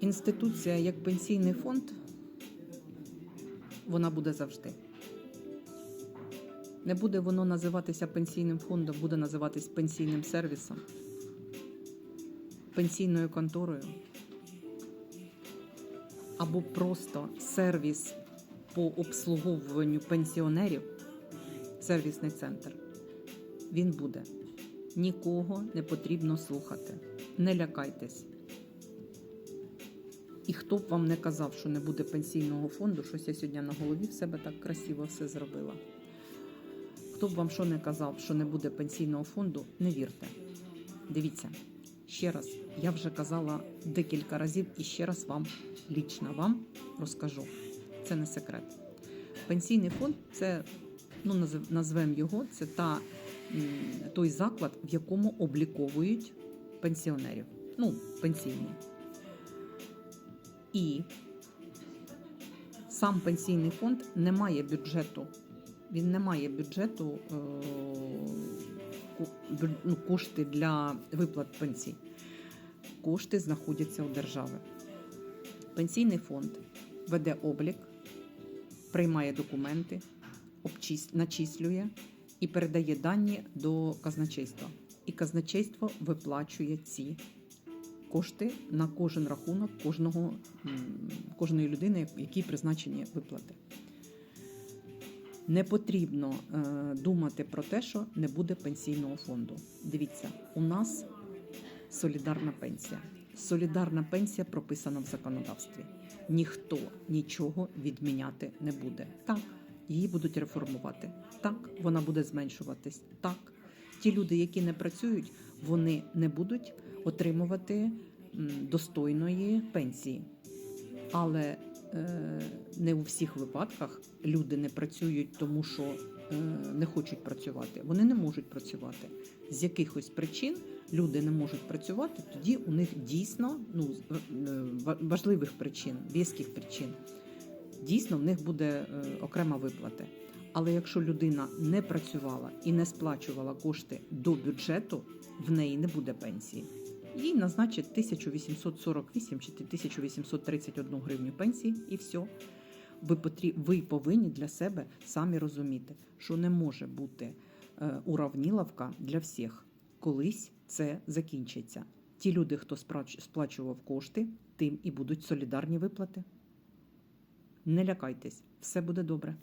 Інституція як пенсійний фонд, вона буде завжди. Не буде воно називатися пенсійним фондом, буде називатись пенсійним сервісом, пенсійною конторою або просто сервіс по обслуговуванню пенсіонерів, сервісний центр. Він буде. Нікого не потрібно слухати. Не лякайтесь. І хто б вам не казав, що не буде пенсійного фонду, щось я сьогодні на голові в себе так красиво все зробила. Хто б вам що не казав, що не буде пенсійного фонду, не вірте. Дивіться, ще раз, я вже казала декілька разів і ще раз вам, лічно вам розкажу. Це не секрет. Пенсійний фонд це, ну, назвемо його, це та, той заклад, в якому обліковують пенсіонерів. Ну, пенсійні. І сам пенсійний фонд не має бюджету. Він не має бюджету е, ну, кошти для виплат пенсій. Кошти знаходяться у держави. Пенсійний фонд веде облік, приймає документи, начислює і передає дані до казначейства. І казначейство виплачує ці кошти на кожен рахунок кожного, кожної людини, якій призначені виплати. Не потрібно е, думати про те, що не буде пенсійного фонду. Дивіться, у нас солідарна пенсія. Солідарна пенсія прописана в законодавстві. Ніхто нічого відміняти не буде. Так, її будуть реформувати. Так, вона буде зменшуватись. Так, ті люди, які не працюють, вони не будуть отримувати достойної пенсії. Але е, не у всіх випадках люди не працюють, тому що е, не хочуть працювати. Вони не можуть працювати. З якихось причин люди не можуть працювати, тоді у них дійсно ну, е, важливих причин, в'язких причин. Дійсно, в них буде окрема виплата. Але якщо людина не працювала і не сплачувала кошти до бюджету, в неї не буде пенсії. Їй назначать 1848 чи 1831 гривню пенсії, і все. Ви, ви повинні для себе самі розуміти, що не може бути е, уравніловка для всіх. Колись це закінчиться. Ті люди, хто сплачував кошти, тим і будуть солідарні виплати. Не лякайтесь, все буде добре.